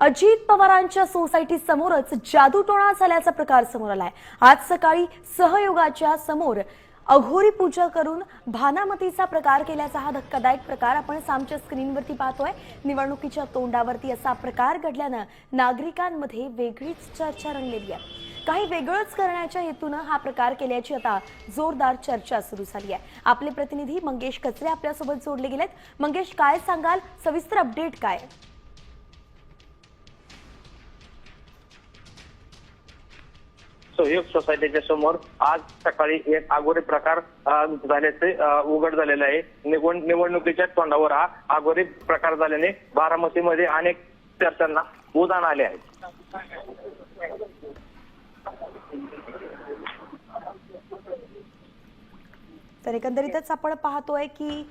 अजित पवारांच्या सोसायटी समोरच जादूटोणा झाल्याचा प्रकार समोर आलाय. आज सकाळी सहयोगाच्या समोर अघोरी पूजा करून भानामतीचा प्रकार केल्याचा हा धक्कादायक प्रकार आपण सामच्या स्क्रीनवरती पाहतोय. निवडणुकीच्या तोंडावरती असा प्रकार घडल्यानं नागरिकांमध्ये वेगळीच चर्चा रंगलेली आहे. काही वेगळंच करण्याच्या हेतूनं हा प्रकार केल्याची आता जोरदार चर्चा सुरू झाली आहे. आपले प्रतिनिधी मंगेश कचरे आपल्यासोबत जोडले गेलेत. मंगेश काय सांगाल? सविस्तर अपडेट काय? सहयोग सोसायटीच्या समोर आज सकाळी एक आगोरी प्रकार झाल्याचे उघड झालेले आहे. निवड निवडणुकीच्या तोंडावर हा आगोरी प्रकार झाल्याने बारामतीमध्ये अनेक चर्चांना उदाहरण आले आहे तर एकंदरीतच आपण पाहतोय की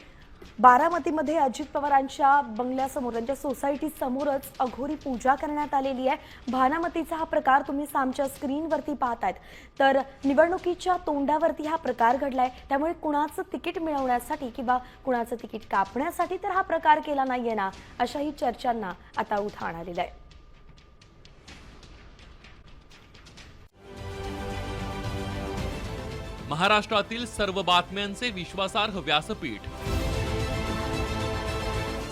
बारामतीमध्ये अजित पवारांच्या बंगल्यासमोर त्यांच्या सोसायटी समोरच अघोरी पूजा करण्यात आलेली आहे. भानामतीचा हा प्रकार तुम्ही सामच्या स्क्रीनवरती पाहतायत. तर निवडणुकीच्या तोंडावरती हा प्रकार घडलाय. त्यामुळे कुणाचं तिकीट मिळवण्यासाठी किंवा कुणाचं तिकीट कापण्यासाठी तर हा प्रकार केला नाहीये ना अशाही चर्चांना आता उधाण आलेलं आहे. महाराष्ट्रातील सर्व बातम्यांचे विश्वासार्ह व्यासपीठ.